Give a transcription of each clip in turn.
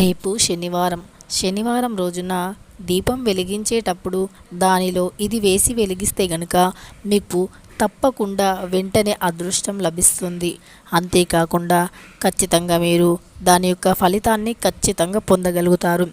రేపు శనివారం. శనివారం రోజున దీపం వెలిగించేటప్పుడు దానిలో ఇది వేసి వెలిగిస్తే గనుక మీకు తప్పకుండా వెంటనే అదృష్టం లభిస్తుంది. అంతేకాకుండా ఖచ్చితంగా మీరు దాని యొక్క ఫలితాన్ని ఖచ్చితంగా పొందగలుగుతారు.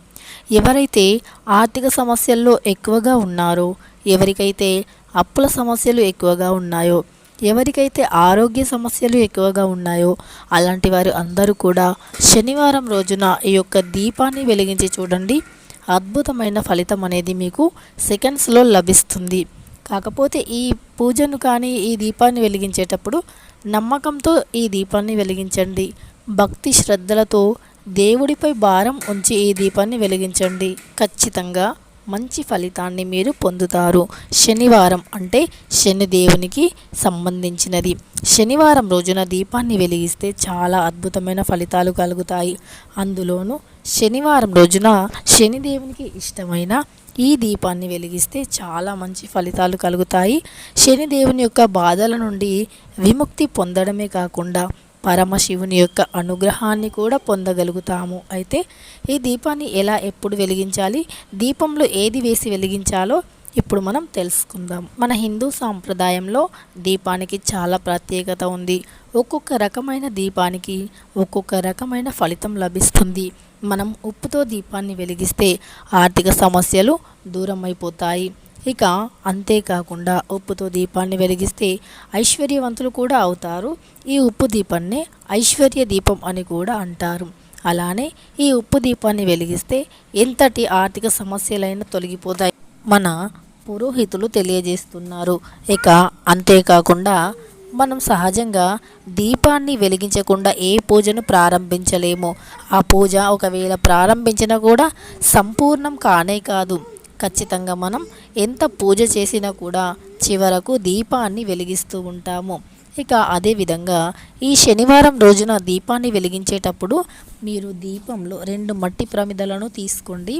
ఎవరైతే ఆర్థిక సమస్యల్లో ఎక్కువగా ఉన్నారో ఎవరికైతే అప్పుల సమస్యలు ఎక్కువగా ఉన్నాయో ఎవరికైతే ఆరోగ్య సమస్యలు ఎక్కువగా ఉన్నాయో అలాంటి వారు అందరూ కూడా శనివారం రోజున ఈ యొక్క దీపాన్ని వెలిగించి చూడండి. అద్భుతమైన ఫలితం అనేది మీకు సెకండ్స్లో లభిస్తుంది. కాకపోతే ఈ పూజను కానీ ఈ దీపాన్ని వెలిగించేటప్పుడు నమ్మకంతో ఈ దీపాన్ని వెలిగించండి. భక్తి శ్రద్ధలతో దేవుడిపై భారం ఉంచి ఈ దీపాన్ని వెలిగించండి. ఖచ్చితంగా మంచి ఫలితాన్ని మీరు పొందుతారు. శనివారం అంటే శనిదేవునికి సంబంధించినది. శనివారం రోజున దీపాన్ని వెలిగిస్తే చాలా అద్భుతమైన ఫలితాలు కలుగుతాయి. అందులోనూ శనివారం రోజున శనిదేవునికి ఇష్టమైన ఈ దీపాన్ని వెలిగిస్తే చాలా మంచి ఫలితాలు కలుగుతాయి. శనిదేవుని యొక్క బాధల నుండి విముక్తి పొందడమే కాకుండా పరమశివుని యొక్క అనుగ్రహాన్ని కూడా పొందగలుగుతాము. అయితే ఈ దీపాన్ని ఎలా ఎప్పుడు వెలిగించాలి? దీపంలో ఏది వేసి వెలిగించాలో ఇప్పుడు మనం తెలుసుకుందాం. మన హిందూ సాంప్రదాయంలో దీపానికి చాలా ప్రత్యేకత ఉంది. ఒక్కొక్క రకమైన దీపానికి ఒక్కొక్క రకమైన ఫలితం లభిస్తుంది. మనం ఉప్పుతో దీపాన్ని వెలిగిస్తే ఆర్థిక సమస్యలు దూరం అయిపోతాయి ఇక అంతేకాకుండా ఉప్పుతో దీపాన్ని వెలిగిస్తే ఐశ్వర్యవంతులు కూడా అవుతారు. ఈ ఉప్పు దీపాన్ని ఐశ్వర్య దీపం అని కూడా అంటారు. అలానే ఈ ఉప్పు దీపాన్ని వెలిగిస్తే ఎంతటి ఆర్థిక సమస్యలైనా తొలగిపోతాయి మన పురోహితులు తెలియజేస్తున్నారు. ఇక అంతేకాకుండా మనం సహజంగా దీపాన్ని వెలిగించకుండా ఏ పూజను ప్రారంభించలేము. ఆ పూజ ఒకవేళ ప్రారంభించినా కూడా సంపూర్ణం కానే కాదు. ఖచ్చితంగా మనం ఎంత పూజ చేసినా కూడా చివరకు దీపాన్ని వెలిగిస్తూ ఉంటాము. ఇక అదేవిధంగా ఈ శనివారం రోజున దీపాన్ని వెలిగించేటప్పుడు మీరు దీపంలో రెండు మట్టి ప్రమిదలను తీసుకోండి.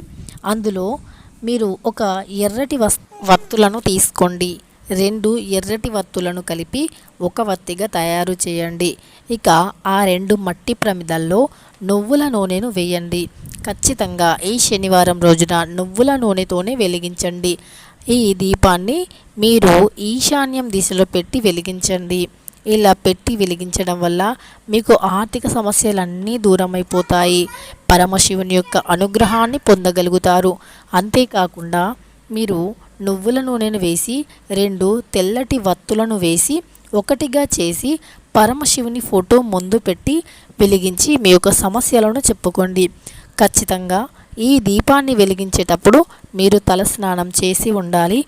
అందులో మీరు ఒక ఎర్రటి వస్ వత్తులను తీసుకోండి. రెండు ఎర్రటి వత్తులను కలిపి ఒక వత్తిగా తయారు చేయండి. ఇక ఆ రెండు మట్టి ప్రమిదల్లో నువ్వుల నూనెను వేయండి. ఖచ్చితంగా ఈ శనివారం రోజున నువ్వుల నూనెతోనే వెలిగించండి. ఈ దీపాన్ని మీరు ఈశాన్యం దిశలో పెట్టి వెలిగించండి. ఇలా పెట్టి వెలిగించడం వల్ల మీకు ఆర్థిక సమస్యలన్నీ దూరమైపోతాయి. పరమశివుని యొక్క అనుగ్రహాన్ని పొందగలుగుతారు. అంతేకాకుండా మీరు నువ్వుల నూనెను వేసి రెండు తెల్లటి వత్తులను వేసి ఒకటిగా చేసి పరమశివుని ఫోటో ముందు పెట్టి వెలిగించి మీ యొక్క సమస్యలను చెప్పుకోండి. ఖచ్చితంగా ఈ దీపాన్ని వెలిగించేటప్పుడు మీరు తలస్నానం చేసి ఉండాలి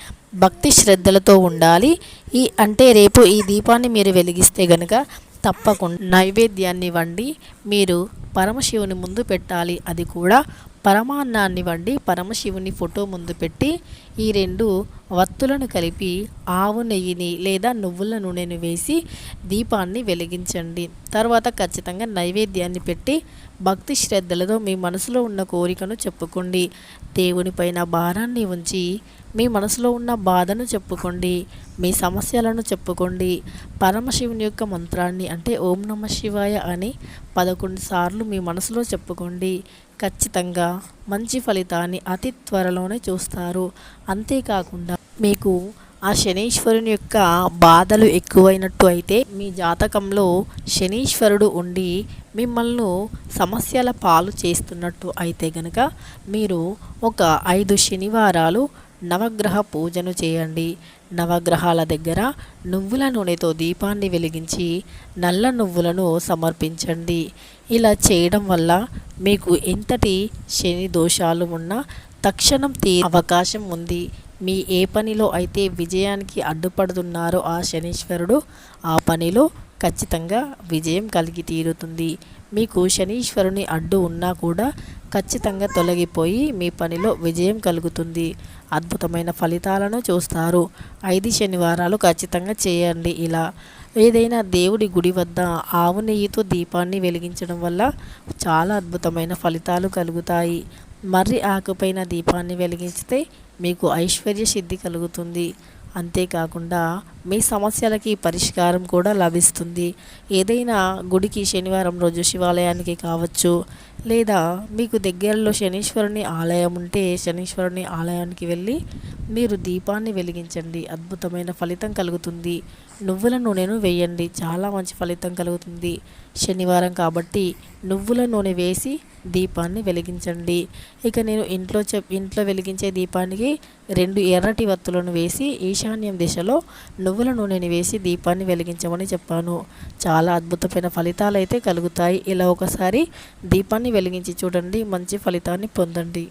భక్తి శ్రద్ధలతో ఉండాలి. ఈ అంటే రేపు ఈ దీపాన్ని మీరు వెలిగిస్తే గనుక తప్పకుండా నైవేద్యాన్ని వండి మీరు పరమశివుని ముందు పెట్టాలి. అది కూడా పరమాన్నాన్ని వండి పరమశివుని ఫోటో ముందు పెట్టి ఈ రెండు వత్తులను కలిపి ఆవు నెయ్యిని లేదా నువ్వుల నూనెను వేసి దీపాన్ని వెలిగించండి. తర్వాత ఖచ్చితంగా నైవేద్యాన్ని పెట్టి భక్తి శ్రద్ధలతో మీ మనసులో ఉన్న కోరికను చెప్పుకోండి. దేవునిపైన భారాన్ని ఉంచి మీ మనసులో ఉన్న బాధను చెప్పుకోండి. మీ సమస్యలను చెప్పుకోండి. పరమశివుని యొక్క మంత్రాన్ని అంటే ఓం నమ శివాయ అని పదకొండు సార్లు మీ మనసులో చెప్పుకోండి. ఖచ్చితంగా మంచి ఫలితాన్ని అతి త్వరలోనే చూస్తారు. అంతేకాకుండా మీకు ఆ శనీశ్వరుని యొక్క బాధలు ఎక్కువైనట్టు అయితే మీ జాతకంలో శనీశ్వరుడు ఉండి మిమ్మల్ని సమస్యల పాలు చేస్తున్నట్టు అయితే గనక మీరు ఒక ఐదు శనివారాలు నవగ్రహ పూజను చేయండి. నవగ్రహాల దగ్గర నువ్వుల నూనెతో దీపాన్ని వెలిగించి నల్ల నువ్వులను సమర్పించండి. ఇలా చేయడం వల్ల మీకు ఎంతటి శని దోషాలు ఉన్నా తక్షణం తీ అవకాశం ఉంది. మీ ఏ పనిలో అయితే విజయానికి అడ్డుపడుతున్నారో ఆ శనీశ్వరుడు ఆ పనిలో ఖచ్చితంగా విజయం కలిగి తీరుతుంది. మీకు శనీశ్వరుని అడ్డు ఉన్నా కూడా ఖచ్చితంగా తొలగిపోయి మీ పనిలో విజయం కలుగుతుంది. అద్భుతమైన ఫలితాలను చూస్తారు. ఐదు శనివారాలు ఖచ్చితంగా చేయండి ఇలా. ఏదైనా దేవుడి గుడి వద్ద ఆవు నెయ్యితో దీపాన్ని వెలిగించడం వల్ల చాలా అద్భుతమైన ఫలితాలు కలుగుతాయి. మర్రి ఆకుపైన దీపాన్ని వెలిగిస్తే మీకు ఐశ్వర్య సిద్ధి కలుగుతుంది. అంతేకాకుండా మీ సమస్యలకి పరిష్కారం కూడా లభిస్తుంది. ఏదైనా గుడికి శనివారం రోజు శివాలయానికి కావచ్చు లేదా మీకు దగ్గరలో శనీశ్వరుని ఆలయం ఉంటే శనీశ్వరుని ఆలయానికి వెళ్ళి మీరు దీపాన్ని వెలిగించండి. అద్భుతమైన ఫలితం కలుగుతుంది. నువ్వుల నూనెను వేయండి. చాలా మంచి ఫలితం కలుగుతుంది. శనివారం కాబట్టి నువ్వుల నూనె వేసి దీపాన్ని వెలిగించండి. ఇక నేను ఇంట్లో చెప్ ఇంట్లో వెలిగించే దీపానికి రెండు ఎర్రటి వత్తులను వేసి ఈశాన్యం దిశలో నువ్వుల నూనెని వేసి దీపాన్ని వెలిగించమని చెప్పాను. చాలా అద్భుతమైన ఫలితాలు అయితే కలుగుతాయి. ఇలా ఒకసారి దీపాన్ని వెలిగించి చూడండి. మంచి ఫలితాన్ని పొందండి.